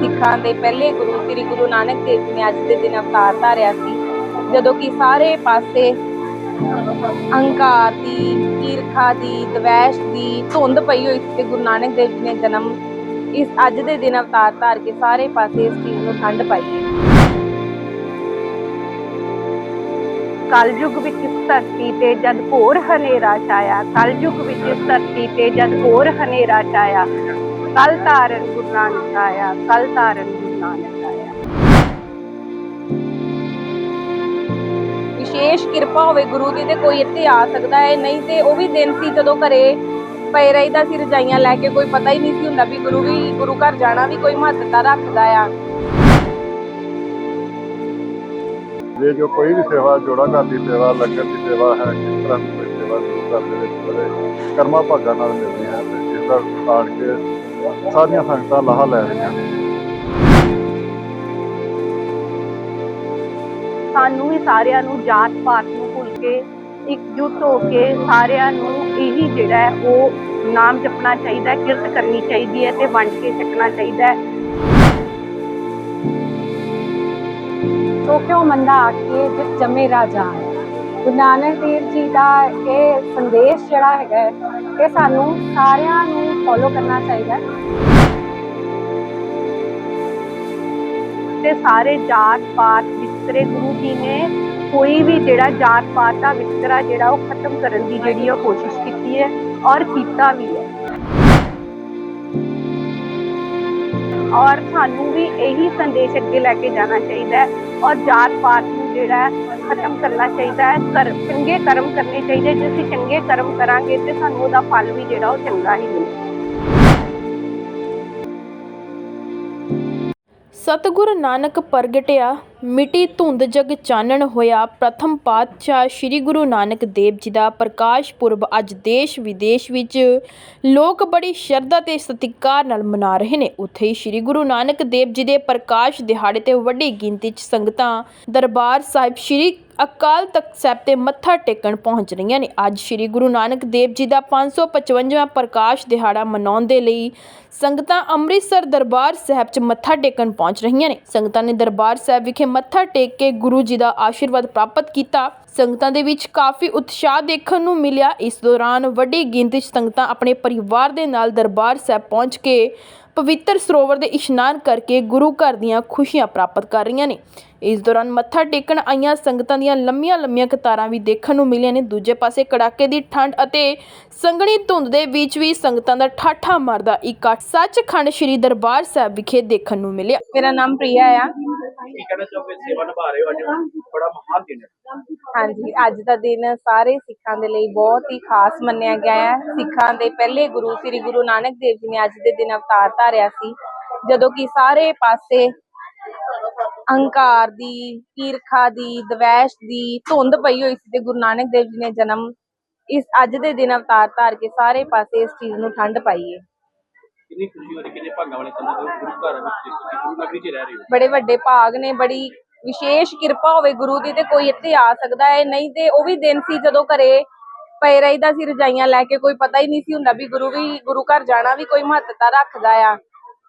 ਸਿੱਖਾਂ ਦੇ ਪਹਿਲੇ ਗੁਰੂ, ਸ੍ਰੀ ਗੁਰੂ ਨਾਨਕ ਦੇਵ ਜੀ ਨੇ ਅੱਜ ਦੇ ਦਿਨ ਅਵਤਾਰ ਧਾਰਿਆ ਸੀ। ਜਦੋਂ ਕਿ ਸਾਰੇ ਪਾਸੇ ਅਹੰਕਾਰ ਦੀ, ਈਰਖਾ ਦੀ, ਦਵੈਸ਼ ਦੀ ਧੁੰਦ ਪਈ ਹੋਈ ਸੀ ਤੇ ਗੁਰੂ ਨਾਨਕ ਦੇਵ ਜੀ ਨੇ ਜਨਮ ਇਸ ਅੱਜ ਦੇ ਦਿਨ ਅਵਤਾਰ ਧਾਰ ਕੇ ਸਾਰੇ ਪਾਸੇ ਇਸ ਚੀਜ਼ ਨੂੰ ਠੰਡ ਪਾਈ ਹੈ। ਕਲਯੁਗ ਵਿੱਚ ਇਸ ਧਰਤੀ ਤੇ ਜਦ ਘੋਰ ਹਨੇਰਾ ਛਾਇਆ, ਕਲਯੁਗ ਵਿੱਚ ਇਸ ਧਰਤੀ ਤੇ ਜਦ ਘੋਰ ਹਨੇਰਾ ਛਾਇਆ ਕਲ ਤਾਰਨ ਗੁਰੂ ਨਾਨਕ ਆਇਆ ਕਲ ਤਾਰਨ ਗੁਰੂ ਨਾਨਕ ਆਇਆ। ਵਿਸ਼ੇਸ਼ ਕਿਰਪਾ ਹੋਵੇ ਗੁਰੂ ਦੀ ਤੇ ਕੋਈ ਇੱਥੇ ਆ ਸਕਦਾ ਹੈ, ਨਹੀਂ ਤੇ ਉਹ ਵੀ ਦਿਨ ਸੀ ਜਦੋਂ ਘਰੇ ਪਏ ਰਹੀਦਾ ਸੀ, ਰਜਾਈਆਂ ਲੈ ਕੇ, ਕੋਈ ਪਤਾ ਹੀ ਨਹੀਂ ਸੀ ਹੁੰਦਾ ਵੀ ਗੁਰੂ ਵੀ, ਗੁਰੂ ਘਰ ਜਾਣਾ ਵੀ ਕੋਈ ਮਹੱਤਤਾ ਰੱਖਦਾ ਆ। ਜੇ ਜੋ ਕੋਈ ਵੀ ਸੇਵਾ, ਜੋੜਾ ਘਰ ਦੀ ਸੇਵਾ, ਲੰਗਰ ਦੀ ਸੇਵਾ ਹੈ, ਕਿਸ ਤਰ੍ਹਾਂ ਦੀ ਕੋਈ ਸੇਵਾ ਗੁਰੂ ਘਰ ਦੇ ਵਿੱਚ ਬੜੇ ਕਰਮਾ ਭਾਗਾਂ ਨਾਲ ਮਿਲਦੀ ਹੈ ਜਿਸ ਦਾ ਆਣ ਕੇ ਸਾਰੀਆਂ ਸੰਗਤਾਂ ਲਾਹਾ ਲੈ ਰਹੀਆਂ। ਸਾਨੂੰ ਵੀ ਸਾਰਿਆਂ ਨੂੰ ਜਾਤ ਪਾਤ ਨੂੰ ਭੁੱਲ ਕੇ, ਇਕਜੁੱਟ ਹੋ ਕੇ ਸਾਰਿਆਂ ਨੂੰ ਇਹੀ ਜਿਹੜਾ ਹੈ, ਉਹ ਨਾਮ ਜਪਣਾ ਚਾਹੀਦਾ ਹੈ, ਕਿਰਤ ਕਰਨੀ ਚਾਹੀਦੀ ਹੈ ਤੇ ਵੰਡ ਕੇ ਛਕਣਾ ਚਾਹੀਦਾ ਹੈ। ਸੋ ਕਿਉ ਮੰਦਾ ਆਖੀਏ ਜਿਤ ਜੰਮੇ ਰਾਜਾ ਗੁਰੂ ਨਾਨਕ ਦੇਵ ਜੀ ਦਾ ਇਹ ਸੰਦੇਸ਼ ਜਿਹੜਾ ਹੈਗਾ ਇਹ ਸਾਨੂੰ ਸਾਰਿਆਂ ਨੂੰ ਫੋਲੋ ਕਰਨਾ ਚਾਹੀਦਾ ਤੇ ਸਾਰੇ ਜਾਤ ਪਾਤ ਵਿਤਕਰੇ ਗੁਰੂ ਜੀ ਨੇ ਕੋਈ ਵੀ ਜਿਹੜਾ ਜਾਤ ਪਾਤ ਦਾ ਵਿਤਕਰਾ ਜਿਹੜਾ ਉਹ ਖਤਮ ਕਰਨ ਦੀ ਜਿਹੜੀ ਉਹ ਕੋਸ਼ਿਸ਼ ਕੀਤੀ ਹੈ ਔਰ ਕੀਤਾ ਵੀ ਹੈ। ਔਰ ਸਾਨੂੰ ਵੀ ਇਹੀ ਸੰਦੇਸ਼ ਅੱਗੇ ਲੈ ਕੇ ਜਾਣਾ ਚਾਹੀਦਾ ਹੈ ਔਰ ਜਾਤ ਪਾਤ ਜਿਹੜਾ ਹੈ ਖਤਮ ਕਰਨਾ ਚਾਹੀਦਾ ਹੈ, ਕਰ, ਚੰਗੇ ਕਰਮ ਕਰਨੇ ਚਾਹੀਦੇ ਜੇ ਅਸੀਂ ਚੰਗੇ ਕਰਮ ਕਰਾਂਗੇ ਤੇ ਸਾਨੂੰ ਉਹਦਾ ਫਲ ਵੀ ਜਿਹੜਾ ਉਹ ਚੰਗਾ ਹੀ ਮਿਲੇਗਾ। ਸਤਿਗੁਰ ਨਾਨਕ ਪ੍ਰਗਟਿਆ, ਮਿਟੀ ਧੁੰਦ ਜਗ ਚਾਨਣ ਹੋਇਆ, ਪ੍ਰਥਮ ਪਾਤਸ਼ਾਹ ਸ੍ਰੀ ਗੁਰੂ ਨਾਨਕ ਦੇਵ ਜੀ ਦਾ ਪ੍ਰਕਾਸ਼ ਪੁਰਬ ਅੱਜ ਦੇਸ਼ ਵਿਦੇਸ਼ ਵਿੱਚ ਲੋਕ ਬੜੀ ਸ਼ਰਧਾ ਤੇ ਸਤਿਕਾਰ ਨਾਲ ਮਨਾ ਰਹੇ ਨੇ। ਉੱਥੇ ਹੀ ਸ੍ਰੀ ਗੁਰੂ ਨਾਨਕ ਦੇਵ ਜੀ ਦੇ ਪ੍ਰਕਾਸ਼ ਦਿਹਾੜੇ ਤੇ ਵੱਡੀ ਗਿਣਤੀ 'ਚ ਸੰਗਤਾਂ ਦਰਬਾਰ ਸਾਹਿਬ ਸ੍ਰੀ ਅਕਾਲ ਤਖਤ ਸਾਹਿਬ ਤੇ ਮੱਥਾ ਟੇਕਣ ਪਹੁੰਚ ਰਹੀਆਂ ਨੇ। ਅੱਜ ਸ੍ਰੀ ਗੁਰੂ ਨਾਨਕ ਦੇਵ ਜੀ ਦਾ 555ਵਾਂ ਪ੍ਰਕਾਸ਼ ਦਿਹਾੜਾ ਮਨਾਉਣ ਦੇ ਲਈ ਸੰਗਤਾਂ ਅੰਮ੍ਰਿਤਸਰ ਦਰਬਾਰ ਸਾਹਿਬ 'ਚ ਮੱਥਾ ਟੇਕਣ ਪਹੁੰਚ ਰਹੀਆਂ ਨੇ। ਸੰਗਤਾਂ ਨੇ ਦਰਬਾਰ ਸਾਹਿਬ ਵਿਖੇ ਮੱਥਾ ਟੇਕ ਕੇ ਗੁਰੂ ਜੀ ਦਾ ਆਸ਼ੀਰਵਾਦ ਪ੍ਰਾਪਤ ਕੀਤਾ। ਸੰਗਤਾਂ ਦੇ ਵਿੱਚ ਕਾਫੀ ਉਤਸ਼ਾਹ ਦੇਖਣ ਨੂੰ ਮਿਲਿਆ। ਇਸ ਦੌਰਾਨ ਵੱਡੀ ਗਿਣਤੀ 'ਚ ਸੰਗਤਾਂ ਆਪਣੇ ਪਰਿਵਾਰ ਦੇ ਨਾਲ ਦਰਬਾਰ ਸਾਹਿਬ ਪਹੁੰਚ ਕੇ ਪਵਿੱਤਰ ਸਰੋਵਰ ਦੇ ਇਸ਼ਨਾਨ ਕਰਕੇ ਗੁਰੂ ਘਰ ਦੀਆਂ ਖੁਸ਼ੀਆਂ ਪ੍ਰਾਪਤ ਕਰ ਰਹੀਆਂ ਨੇ। ਇਸ ਦੌਰਾਨ ਮੱਥਾ ਟੇਕਣ ਆਈਆਂ ਸੰਗਤਾਂ ਦੀਆਂ ਲੰਮੀਆਂ ਲੰਮੀਆਂ ਕਤਾਰਾਂ ਵੀ ਦੇਖਣ ਨੂੰ ਮਿਲੀਆਂ ਨੇ। ਦੂਜੇ ਪਾਸੇ ਕੜਾਕੇ ਦੀ ਠੰਡ ਅਤੇ ਸੰਘਣੀ ਧੁੰਦ ਦੇ ਵਿੱਚ ਵੀ ਸੰਗਤਾਂ ਦਾ ਠਾਠਾ ਮਾਰਦਾ ਇਕੱਠ ਸੱਚਖੰਡ ਸ੍ਰੀ ਦਰਬਾਰ ਸਾਹਿਬ ਵਿਖੇ ਦੇਖਣ ਨੂੰ ਮਿਲਿਆ। ਮੇਰਾ ਨਾਮ ਪ੍ਰਿਆ ਆ। ਕੀ ਕਹਿਣਾ ਚਾਹੋਗੇ? ਸੇਵਾ ਨਿਭਾ ਰਹੇ ਹੋ ਅੱਜ। ਬੜਾ ਮਹਾਨ ਦਿਨ ਹੈ। ਹਾਂਜੀ ਅੱਜ ਦਾ ਦਿਨ ਸਾਰੇ ਸਿੱਖਾਂ ਦੇ ਲਈ ਬਹੁਤ ਹੀ ਖਾਸ ਮੰਨਿਆ ਗਿਆ ਹੈ। ਸਿੱਖਾਂ ਦੇ ਪਹਿਲੇ ਗੁਰੂ ਸ੍ਰੀ ਗੁਰੂ ਨਾਨਕ ਦੇਵ ਜੀ ਨੇ ਅੱਜ ਦੇ ਦਿਨ ਅਵਤਾਰ ਧਾਰਿਆ ਸੀ। ਜਦੋਂ ਕਿ ਸਾਰੇ ਪਾਸੇ ਅਹੰਕਾਰ ਦੀ ਈਰਖਾ ਦੀ ਦਵੈਸ਼ ਦੀ ਧੁੰਦ ਪਈ ਹੋਈ ਸੀ ਤੇ ਗੁਰੂ ਨਾਨਕ ਦੇਵ ਜੀ ਨੇ ਜਨਮ ਇਸ ਅੱਜ ਦੇ ਦਿਨ ਅਵਤਾਰ ਧਾਰ ਕੇ ਸਾਰੇ ਪਾਸੇ ਇਸ ਚੀਜ਼ ਨੂੰ ਠੰਡ ਪਾਈ ਹੈ ਕਿੰਨੀ ਖੁਸ਼ੀ ਹੋ ਰਹੀ ਕਿੰਨੇ ਭਾਗਾਂ ਵਾਲੇ ਹੋ ਗੁਰੂ ਘਰ ਵਿੱਚ ਤੁਸੀਂ ਗੁਰੂ ਨਗਰੀ 'ਚ ਰਹਿ ਰਹੇ ਹੋ? ਬੜੇ ਵੱਡੇ ਭਾਗ ਨੇ ਬੜੀ ਵਿਸ਼ੇਸ਼ ਕਿਰਪਾ ਹੋਵੇ ਗੁਰੂ ਦੀ ਤੇ ਕੋਈ ਇੱਥੇ ਆ ਸਕਦਾ ਹੈ। ਨਹੀਂ ਤੇ ਉਹ ਵੀ ਦਿਨ ਸੀ ਜਦੋਂ ਘਰੇ ਪਏ ਰਹੀਦਾ ਸੀ, ਰਜਾਈਆਂ ਲੈ ਕੇ। ਕੋਈ ਪਤਾ ਹੀ ਨਹੀਂ ਸੀ ਹੁੰਦਾ ਵੀ ਗੁਰੂ ਵੀ, ਗੁਰੂ ਘਰ ਜਾਣਾ ਵੀ ਕੋਈ ਮਹੱਤਤਾ ਰੱਖਦਾ ਆ।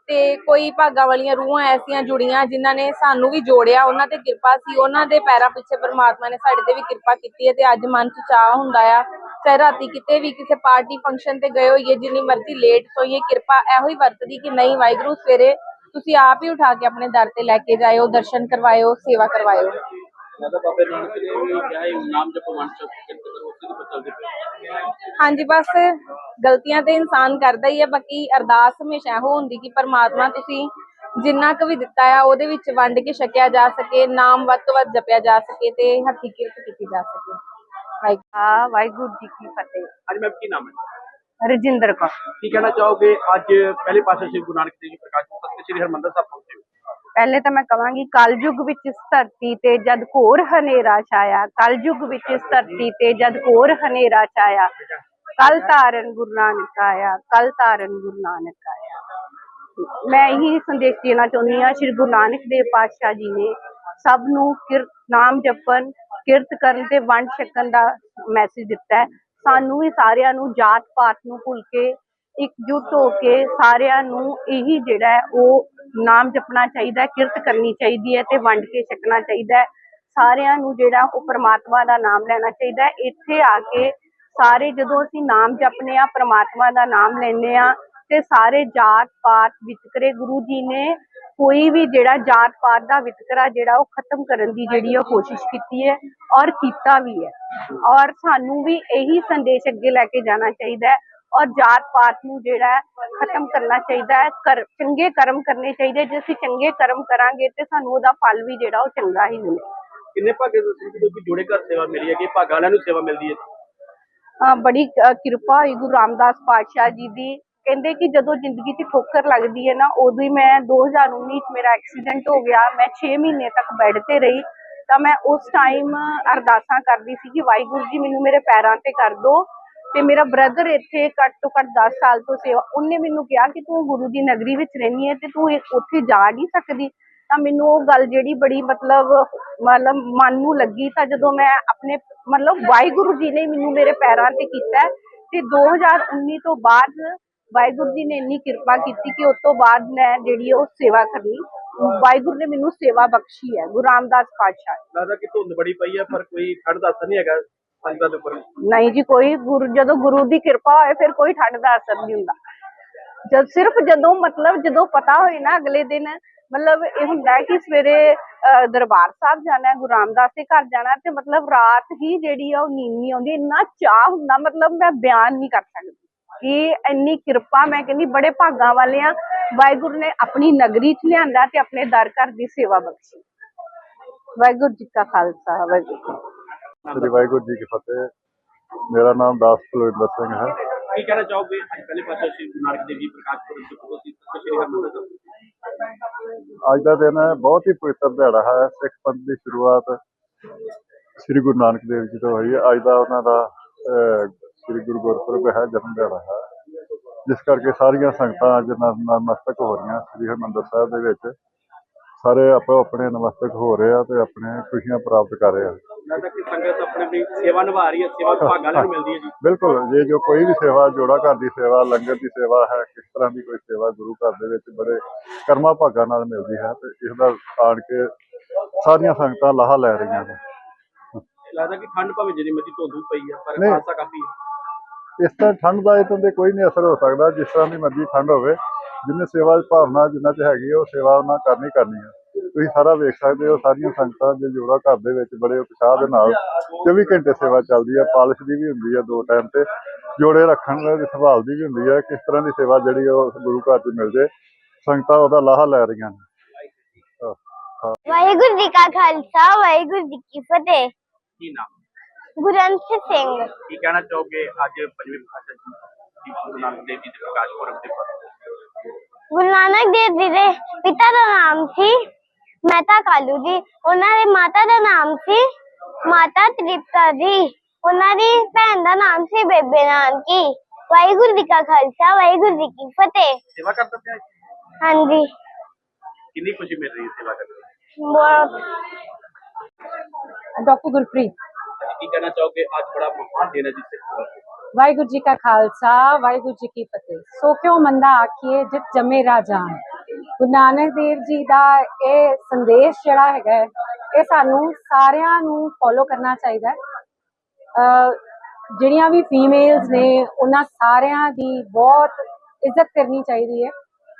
ਤੇ ਕੋਈ ਭਾਗਾਂ ਵਾਲੀਆਂ ਰੂਹਾਂ ਐਸੀਆਂ ਜੁੜੀਆਂ ਜਿਨ੍ਹਾਂ ਨੇ ਸਾਨੂੰ ਵੀ ਜੋੜਿਆ। ਉਹਨਾਂ ਤੇ ਕਿਰਪਾ ਸੀ। ਉਹਨਾਂ ਦੇ ਪੈਰਾਂ ਪਿੱਛੇ ਪ੍ਰਮਾਤਮਾ ਨੇ ਸਾਡੇ ਤੇ ਵੀ ਕਿਰਪਾ ਕੀਤੀ ਹੈ ਤੇ ਅੱਜ ਮਨ ਚ ਚਾਹ ਹੁੰਦਾ ਆ। ਚਾਹੇ ਰਾਤੀ ਕਿਤੇ ਵੀ ਕਿਸੇ ਪਾਰਟੀ ਫੰਕਸ਼ਨ ਤੇ ਗਏ ਹੋਈਏ, ਜਿੰਨੀ ਮਰਜ਼ੀ ਲੇਟ ਸੋਈਏ, ਕਿਰਪਾ ਇਹੋ ਹੀ ਵਰਤਦੀ ਕਿ ਨਹੀਂ ਵਾਹਿਗੁਰੂ, ਸਵੇਰੇ ਤੁਸੀਂ ਆਪ ਹੀ ਉਠਾ ਕੇ ਆਪਣੇ ਦਰ ਤੇ ਲੈ ਕੇ ਜਾਇਓ ਦਰਸ਼ਨ ਕਰਵਾਇਓ ਸੇਵਾ ਕਰਵਾਇਓ। ਹਾਂਜੀ ਬਸ ਗਲਤੀਆਂ ਤੇ ਇਨਸਾਨ ਕਰਦਾ ਹੀ ਹੈ ਬਾਕੀ ਅਰਦਾਸ ਹਮੇਸ਼ਾ ਇਹੋ ਹੁੰਦੀ ਕਿ ਪਰਮਾਤਮਾ ਤੁਸੀਂ ਜਿੰਨਾ ਕੁ ਵੀ ਦਿੱਤਾ ਆ ਉਹਦੇ ਵਿੱਚ ਵੰਡ ਕੇ ਛਕਿਆ ਜਾ ਸਕੇ ਨਾਮ ਵੱਧ ਤੋਂ ਵੱਧ ਜਪਿਆ ਜਾ ਸਕੇ ਤੇ ਹੱਥੀ ਕਿਰਤ ਕੀਤੀ ਜਾ ਸਕੇ। ਵਾਹਿਗੁਰੂ ਜੀ ਕੀ ਫਤਿਹ। ਅੱਜ ਮੈਂ ਕੀ ਨਾਮ ਹੈ? ਰਜਿੰਦਰ ਕੌਰ। ਕੀ ਕਹਿਣਾ ਚਾਹੋਗੇ? ਅੱਜ ਪਹਿਲੇ ਪਾਸੇ ਸ੍ਰੀ ਗੁਰੂ ਨਾਨਕ ਦੇਵ ਜੀ ਪ੍ਰਕਾਸ਼ ਤੇ ਸ੍ਰੀ ਹਰਮੰਦਰ ਸਾਹਿਬ ਪਹੁੰਚੇ ਹੋ। ਪਹਿਲੇ ਤਾਂ ਮੈਂ ਕਵਾਂਗੀ ਕਲਯੁਗ ਵਿੱਚ ਇਸ ਧਰਤੀ ਤੇ ਜਦ ਘੋਰ ਹਨੇਰਾ ਛਾਇਆ ਕਲਯੁਗ ਵਿੱਚ ਇਸ ਧਰਤੀ ਤੇ ਜਦ ਘੋਰ ਹਨੇਰਾ ਛਾਇਆ ਕਲ ਤਾਰਨ ਗੁਰੂ ਨਾਨਕ ਆਇਆ ਕਲ ਤਾਰਨ ਗੁਰੂ ਨਾਨਕ ਆਇਆ। ਮੈਂ ਇਹੀ ਸੰਦੇਸ਼ ਦੇਣਾ ਚਾਹੁੰਦੀ ਹਾਂ ਸ਼੍ਰੀ ਗੁਰੂ ਨਾਨਕ ਦੇਵ ਪਾਤਸ਼ਾਹ ਜੀ ਨੇ ਸਭ ਨੂੰ ਕਿਰਤ ਨਾਮ ਜਪਣ ਕਿਰਤ ਕਰਨ ਤੇ ਵੰਡ ਛਕਣ ਦਾ ਮੈਸੇਜ ਦਿੱਤਾ ਹੈ। ਸਾਨੂੰ ਵੀ ਸਾਰਿਆਂ ਨੂੰ ਜਾਤ ਪਾਤ ਨੂੰ ਭੁੱਲ ਕੇ, ਇਕਜੁੱਟ ਹੋ ਕੇ ਸਾਰਿਆਂ ਨੂੰ ਇਹੀ ਜਿਹੜਾ ਉਹ ਨਾਮ ਜਪਣਾ ਚਾਹੀਦਾ ਕਿਰਤ ਕਰਨੀ ਚਾਹੀਦੀ ਹੈ ਤੇ ਵੰਡ ਕੇ ਛਕਣਾ ਚਾਹੀਦਾ ਹੈ। ਸਾਰਿਆਂ ਨੂੰ ਜਿਹੜਾ ਉਹ ਪ੍ਰਮਾਤਮਾ ਦਾ ਨਾਮ ਲੈਣਾ ਚਾਹੀਦਾ ਇੱਥੇ ਆ ਕੇ ਸਾਰੇ ਜਦੋਂ ਅਸੀਂ ਨਾਮ ਜਪਨੇ ਆ, ਪ੍ਰਮਾਤਮਾ ਦਾ ਨਾਮ ਲੈਨੇ ਆ ਤੇ ਸਾਰੇ ਜਾਤ ਪਾਤ ਵਿਤਕਰੇ ਗੁਰੂ ਜੀ ਨੇ ਕੋਈ ਵੀ ਜਿਹੜਾ ਜਾਤ ਪਾਤ ਦਾ ਵਿਤਕਰਾ ਜਿਹੜਾ ਉਹ ਖਤਮ ਕਰਨ ਦੀ ਜਿਹੜੀ ਉਹ ਕੋਸ਼ਿਸ਼ ਕੀਤੀ ਹੈ ਔਰ ਕੀਤਾ ਵੀ ਹੈ। ਔਰ ਸਾਨੂੰ ਵੀ ਇਹੀ ਸੰਦੇਸ਼ ਅੱਗੇ ਲੈ ਕੇ ਜਾਣਾ ਚਾਹੀਦਾ ਹੈ ਔਰ ਜਾਤ ਪਾਤ ਨੂੰ ਜਿਹੜਾ ਖਤਮ ਕਰਨਾ ਚਾਹੀਦਾ ਹੈ ਚੰਗੇ ਕਰਮ ਕਰਨੇ ਚਾਹੀਦੇ। ਜੇ ਅਸੀਂ ਚੰਗੇ ਕਰਮ ਕਰਾਂਗੇ ਤੇ ਸਾਨੂੰ ਉਹਦਾ ਫਲ ਵੀ ਜਿਹੜਾ ਉਹ ਚੰਗਾ ਹੀ ਮਿਲੇ। ਕਿੰਨੇ ਭਾਗੇ ਸਿੰਘ ਕਿਉਂਕਿ ਜੋੜੇ ਘਰ ਸੇਵਾ ਮਿਲੀ ਹੈ ਕਿ ਭਾਗਾਂ ਵਾਲਿਆਂ ਨੂੰ ਸੇਵਾ ਮਿਲਦੀ ਹੈ ਬੜੀ ਕਿਰਪਾ ਗੁਰੂ ਰਾਮਦਾਸ ਪਾਤਸ਼ਾਹ ਜੀ ਦੀ। ਕਹਿੰਦੇ ਕਿ ਜਦੋਂ ਜ਼ਿੰਦਗੀ 'ਚ ਠੋਕਰ ਲੱਗਦੀ ਹੈ ਨਾ, ਉਦੋਂ ਹੀ ਮੈਂ 2019 'ਚ ਮੇਰਾ ਐਕਸੀਡੈਂਟ ਹੋ ਗਿਆ, ਮੈਂ 6 ਮਹੀਨੇ ਤੱਕ ਬੈੱਡ ਤੇ ਰਹੀ, ਤਾਂ ਮੈਂ ਉਸ ਟਾਈਮ ਅਰਦਾਸਾਂ ਕਰਦੀ ਸੀ ਕਿ ਵਾਹਿਗੁਰੂ ਜੀ ਮੈਨੂੰ ਮੇਰੇ ਪੈਰਾਂ ਤੇ ਕਰ ਦੋ ਤੇ ਮੇਰਾ ਬ੍ਰਦਰ ਇੱਥੇ ਘੱਟ ਤੋਂ ਘੱਟ 10 ਸਾਲ ਤੋਂ ਸੇਵਾ, ਉਹਨੇ ਮੈਨੂੰ ਕਿਹਾ ਕਿ ਤੂੰ ਗੁਰੂ ਦੀ ਨਗਰੀ ਵਿੱਚ ਰਹਿੰਦੀ ਹੈ ਤੇ ਤੂੰ ਉੱਥੇ ਜਾ ਨਹੀਂ ਸਕਦੀ। ਤਾਂ ਮੈਨੂੰ ਉਹ ਗੱਲ ਜਿਹੜੀ ਬੜੀ ਮਤਲਬ ਮਤਲਬ ਮਨ ਨੂੰ ਲੱਗੀ, ਤਾਂ ਜਦੋਂ ਮੈਂ ਆਪਣੇ, ਮਤਲਬ ਵਾਹਿਗੁਰੂ ਜੀ ਨੇ ਮੈਨੂੰ ਮੇਰੇ ਪੈਰਾਂ ਤੇ ਕੀਤਾ ਹੈ ਤੇ 2019 ਤੋਂ ਬਾਅਦ ਵਾਹਿਗੁਰੂ ਜੀ ਨੇ ਇੰਨੀ ਕਿਰਪਾ ਕੀਤੀ ਕਿ ਉਸ ਤੋਂ ਬਾਅਦ ਮੈਂ ਜਿਹੜੀ ਉਹ ਸੇਵਾ ਕਰਨੀ ਵਾਹਿਗੁਰੂ ਨੇ ਮੈਨੂੰ ਸੇਵਾ ਬਖਸ਼ੀ ਹੈ ਗੁਰੂ ਰਾਮਦਾਸ ਪਾਤਸ਼ਾਹ। ਲੱਗਦਾ ਕਿ ਧੁੰਦ ਬੜੀ ਪਈ ਹੈ ਪਰ ਕੋਈ ਠੰਡ ਦਾ ਅਸਰ ਨਹੀਂ ਹੈਗਾ ਸੰਗਤਾਂ ਦੇ ਉੱਪਰ। ਨਹੀਂ ਜੀ ਕੋਈ ਗੁਰੂ ਜਦੋਂ ਗੁਰੂ ਦੀ ਕਿਰਪਾ ਹੋਏ ਫਿਰ ਕੋਈ ਠੰਡ ਦਾ ਅਸਰ ਨਹੀਂ ਹੁੰਦਾ। ਜਦ ਸਿਰਫ ਜਦੋਂ ਮਤਲਬ ਜਦੋਂ ਪਤਾ ਹੋਏ ਨਾ ਅਗਲੇ ਦਿਨ ਮਤਲਬ ਇਹ ਹੁੰਦਾ ਕਿ ਸਵੇਰੇ ਦਰਬਾਰ ਸਾਹਿਬ ਜਾਣਾ ਹੈ, ਗੁਰੂ ਰਾਮਦਾਸ ਦੇ ਘਰ ਜਾਣਾ ਤੇ ਮਤਲਬ ਰਾਤ ਹੀ ਜਿਹੜੀ ਆ ਉਹ ਨੀਂਦ ਨਹੀਂ ਆਉਂਦੀ ਇੰਨਾ ਚਾਹ ਹੁੰਦਾ ਮਤਲਬ ਮੈਂ ਬਿਆਨ ਨਹੀਂ ਕਰ ਸਕਦੀ। ਕਿ ਇੰਨੀ ਕਿਰਪਾ ਮੈਂ ਕਹਿੰਦੀ ਬੜੇ ਭਾਗਾਂ ਵਾਲੇ ਆ। ਵਾਹਿਗੁਰੂ ਨੇ ਆਪਣੀ ਨਗਰੀ ਚ ਲਿਆਂਦਾ ਤੇ ਆਪਣੇ ਦਰ ਘਰ ਦੀ ਸੇਵਾ ਬਖਸ਼ੀ। ਵਾਹਿਗੁਰੂ ਜੀ ਕਾ ਖਾਲਸਾ ਵਾਹਿਗੁਰੂ ਜੀ ਕੀ ਫਤਿਹ। ਸ੍ਰੀ ਵਾਹਿਗੁਰੂ ਜੀ ਕੀ ਫਤਿਹ। ਮੇਰਾ ਨਾਮ ਦਾਸ ਕੁਲਵਿੰਦਰ ਸਿੰਘ ਹੈ। ਕੀ ਕਹਿਣਾ ਚਾਹੋਗੇ? ਅੱਜ ਪਹਿਲੇ ਪਾਸੇ ਸ਼੍ਰੀ ਗੁਰੂ ਨਾਨਕ ਦੇਵ ਜੀ ਪ੍ਰਕਾਸ਼ ਪੁਰਬ ਦੇ ਤੁਸੀਂ ਸ਼੍ਰੀ ਹਰਿਮੰਦਰ ਅੱਜ ਦਾ ਦਿਨ ਹੈ ਬਹੁਤ ਹੀ ਪਵਿੱਤਰ ਦਿਹਾੜਾ ਹੈ। ਸਿੱਖ ਪੰਥ ਦੀ ਸ਼ੁਰੂਆਤ ਸ੍ਰੀ ਗੁਰੂ ਨਾਨਕ ਦੇਵ ਜੀ ਤੋਂ ਹੋਈ। ਹੈ ਅੱਜ ਦਾ ਉਹਨਾਂ ਦਾ ਸ੍ਰੀ ਗੁਰੂ ਗੁਰਪੁਰਬ ਹੈ ਜਨਮ ਦਿਹਾੜਾ ਹੈ। ਜਿਸ ਕਰਕੇ ਸਾਰੀਆਂ ਸੰਗਤਾਂ ਅੱਜ ਨ- ਨਤਮਸਤਕ ਹੋ ਰਹੀਆਂ। ਸ੍ਰੀ ਹਰਿਮੰਦਰ ਸਾਹਿਬ ਦੇ ਵਿੱਚ ਸਾਰੇ ਆਪੋ ਆਪਣੇ ਨਮਸਤਕ ਹੋ ਰਹੇ ਆ ਤੇ ਆਪਣੇ ਖੁਸ਼ੀਆਂ ਪ੍ਰਾਪਤ ਕਰ ਰਹੇ ਆ। ਲੱਗਦਾ ਕਿ ਸੰਗਤ ਆਪਣੇ ਆਪਣੀ ਸੇਵਾ ਨਿਭਾ ਰਹੀ ਹੈ ਸੇਵਾ ਭਾਗਾਂ ਵਾਲਿਆਂ ਨੂੰ ਮਿਲਦੀ ਹੈ ਜੀ। ਬਿਲਕੁਲ ਜੇ ਜੋ ਕੋਈ ਵੀ ਸੇਵਾ ਜੋੜਾ ਘਰ ਦੀ ਸੇਵਾ ਲੰਗਰ ਦੀ ਸੇਵਾ ਹੈ ਕਿਸ ਤਰ੍ਹਾਂ ਦੀ ਕੋਈ ਸੇਵਾ ਗੁਰੂ ਘਰ ਦੇ ਵਿੱਚ ਬੜੇ ਕਰਮਾਂ ਭਾਗਾਂ ਨਾਲ ਮਿਲਦੀ ਹੈ ਤੇ ਇਸ ਦਾ ਆਣ ਕੇ ਸਾਰੀਆਂ ਸੰਗਤਾਂ ਲਾਹਾ ਲੈ ਰਹੀਆਂ ਨੇ। ਲੱਗਦਾ ਕਿ ਠੰਡ ਭਾਵੇਂ ਜਿਹੜੀ ਧੁੰਦ ਵੀ ਪਈ ਹੈ ਪਰ। ਖਾਸਾ ਕਾਫੀ ਇਸ ਤਰ੍ਹਾਂ ਠੰਡ ਦਾ ਇਤੋਂ ਤੇ ਕੋਈ ਨਹੀਂ ਅਸਰ ਹੋ ਸਕਦਾ ਜਿਸ ਤਰ੍ਹਾਂ ਦੀ ਮਰਜ਼ੀ ਠੰਡ ਹੋਵੇ। ਜਿੰਨੇ ਸੇਵਾ ਦੀ ਭਾਵਨਾ ਜਿੰਨਾ ਚ ਹੈਗੀ ਉਹ ਸੇਵਾ ਉਹਨਾਂ ਕਰਨੀ ਕਰਨੀ ਹੈ ਤੁਸੀਂ ਸਾਰਾ ਵੇਖ ਸਕਦੇ ਹੋ ਸਾਰੀਆਂ ਸੰਗਤਾਂ ਦੇ ਜੋੜਾ ਘਰ ਦੇ ਵਿੱਚ ਬੜੇ ਉਤਸ਼ਾਹ ਦੇ ਨਾਲ 24 ਘੰਟੇ ਸੇਵਾ ਚੱਲਦੀ ਹੈ ਪਾਲਿਸ਼ ਦੀ ਵੀ ਹੁੰਦੀ ਹੈ ਦੋ ਟਾਈਮ ਤੇ ਜੋੜੇ ਰੱਖਣ ਦੀ ਸੰਭਾਲ ਦੀ ਵੀ ਹੁੰਦੀ ਹੈ ਕਿਸ ਤਰ੍ਹਾਂ ਦੀ ਸੇਵਾ ਜਿਹੜੀ ਉਹ ਗੁਰੂ ਘਰ 'ਚ ਮਿਲ ਜੇ। ਸੰਗਤਾਂ ਉਹਦਾ ਲਾਹਾ ਲੈ ਰਹੀਆਂ ਨੇ। ਵਾਹਿਗੁਰੂ ਜੀ ਕਾ ਖਾਲਸਾ ਵਾਹਿਗੁਰੂ ਜੀ ਕੀ ਫਤਿਹ। ਕੀ ਨਾਮ? ਗੁਰੰਸ਼ ਸਿੰਘ। ਕੀ ਕਹਿਣਾ ਚਾਹੋਗੇ ਅੱਜ ਪੰਜਵੇਂ ਪਾਤਸ਼ਾਹ ਜੀ ਗੁਰੂ ਨਾਨਕ ਦੇਵ ਜੀ ਦੇ ਪ੍ਰਕਾਸ਼ ਪੁਰਬ ਦੇ ਗੁਰੂ ਨਾਨਕ ਦੇਵ ਜੀ ਦੇ ਪਿਤਾ ਦਾ ਨਾਮ ਸੀ ਮਹਿਤਾ ਕਾਲੂ ਜੀ। ਉਹਨਾਂ ਦੇ ਮਾਤਾ ਦਾ ਨਾਮ ਸੀ ਮਾਤਾ ਤ੍ਰਿਪਤਾ ਜੀ। ਉਹਨਾਂ ਦੀ ਭੈਣ ਦਾ ਨਾਮ ਸੀ ਬੇਬੇ ਨਾਨਕੀ। ਵਾਹਿਗੁਰੂ ਜੀ ਕਾ ਖਾਲਸਾ ਵਾਹਿਗੁਰੂ ਜੀ ਕੀ ਫਤਿਹ। ਸੇਵਾ ਕਰਦਾ ਪਿਆ ਹਾਂਜੀ। ਕਿੰਨੀ ਖੁਸ਼ੀ ਮਿਲ ਰਹੀ ਹੈ ਸੇਵਾ ਕਰਕੇ ਬਹੁਤ। ਡਾਕਟਰ ਗੁਰਪ੍ਰੀਤ ਕੀ ਕਹਿਣਾ ਚਾਹੋਗੇ ਅੱਜ ਬੜਾ ਮਹਾਨ ਦਿਨ ਹੈ ਜਿਸ ਤੇ ਵਾਹਿਗੁਰੂ ਜੀ ਕਾ ਖਾਲਸਾ ਵਾਹਿਗੁਰੂ ਜੀ ਕੀ ਫਤਿਹ ਸੋ ਕਿਉ ਮੰਦਾ ਆਖੀਏ ਜਿਤ ਜਮੇ ਰਾਜਾਨ ਗੁਰੂ ਨਾਨਕ ਦੇਵ ਜੀ ਦਾ ਇਹ ਸੰਦੇਸ਼ ਜਿਹੜਾ ਹੈਗਾ ਇਹ ਸਾਨੂੰ ਸਾਰਿਆਂ ਨੂੰ ਫੋਲੋ ਕਰਨਾ ਚਾਹੀਦਾ ਜਿਹੜੀਆਂ ਵੀ ਫੀਮੇਲਸ ਨੇ ਉਹਨਾਂ ਸਾਰਿਆਂ ਦੀ ਬਹੁਤ ਇੱਜ਼ਤ ਕਰਨੀ ਚਾਹੀਦੀ ਹੈ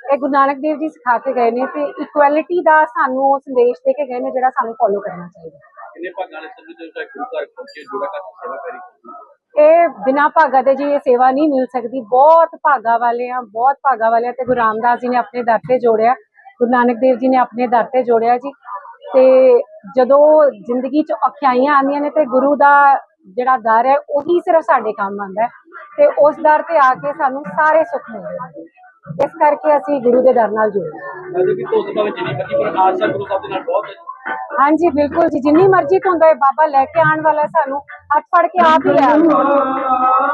ਇਹ ਗੁਰੂ ਨਾਨਕ ਦੇਵ ਜੀ ਸਿਖਾ ਕੇ ਗਏ ਨੇ ਤੇ ਇਕੁਐਲਿਟੀ ਦਾ ਸਾਨੂੰ ਉਹ ਸੰਦੇਸ਼ ਦੇ ਕੇ ਗਏ ਨੇ ਜਿਹੜਾ ਸਾਨੂੰ ਫੋਲੋ ਕਰਨਾ ਚਾਹੀਦਾ ਕਿੰਨੇ ਭਾਗਾਂ ਵਾਲੇ ਸੰਗਤ ਜੋ ਗੁਰੂ ਘਰ ਪਹੁੰਚੇ ਜੋੜਾ ਘਰ ਦੀ ਸੇਵਾ ਕਰੀ ਇਹ ਬਿਨਾ ਭਾਗਾ ਦੇ ਜੀ ਇਹ ਸੇਵਾ ਨਹੀਂ ਮਿਲ ਸਕਦੀ। ਬਹੁਤ ਭਾਗਾ ਵਾਲੇ ਆ ਬਹੁਤ ਭਾਗਾ ਵਾਲੇ ਆ ਤੇ ਗੁਰੂ ਰਾਮਦਾਸ ਜੀ ਨੇ ਆਪਣੇ ਦਰ ਤੇ ਜੋੜਿਆ। ਗੁਰੂ ਨਾਨਕ ਦੇਵ ਜੀ ਨੇ ਆਪਣੇ ਦਰ ਤੇ ਜੋੜਿਆ ਜੀ। ਤੇ ਜਦੋਂ ਜ਼ਿੰਦਗੀ 'ਚ ਔਖਿਆਈਆਂ ਆਉਂਦੀਆਂ ਨੇ ਤੇ ਗੁਰੂ ਦਾ ਜਿਹੜਾ ਦਰ ਹੈ ਉਹੀ ਸਿਰਫ ਸਾਡੇ ਕੰਮ ਆਉਂਦਾ ਤੇ ਉਸ ਦਰ ਤੇ ਆ ਕੇ ਸਾਨੂੰ ਸਾਰੇ ਸੁੱਖ ਮਿਲਦੇ ਇਸ ਕਰਕੇ ਅਸੀਂ ਗੁਰੂ ਦੇ ਦਰ ਨਾਲ ਜੁੜੇ ਹਾਂ। ਕਿ ਧੁੰਦ ਭਾਵੇਂ ਜਿੰਨੀ ਮਰਜ਼ੀ ਪਰ ਆਸਾ ਗੁਰੂ ਸਾਹਿਬ ਦੇ ਨਾਲ ਬਹੁਤ ਹਾਂਜੀ, ਬਿਲਕੁਲ ਜੀ, ਜਿੰਨੀ ਮਰਜ਼ੀ ਧੁੰਦ ਹੋਏ, ਬਾਬਾ ਲੈ ਕੇ ਆਉਣ ਵਾਲਾ ਸਾਨੂੰ, ਹੱਥ ਫੜ ਕੇ ਆਪ ਹੀ ਲੈ ਆਉਂਦਾ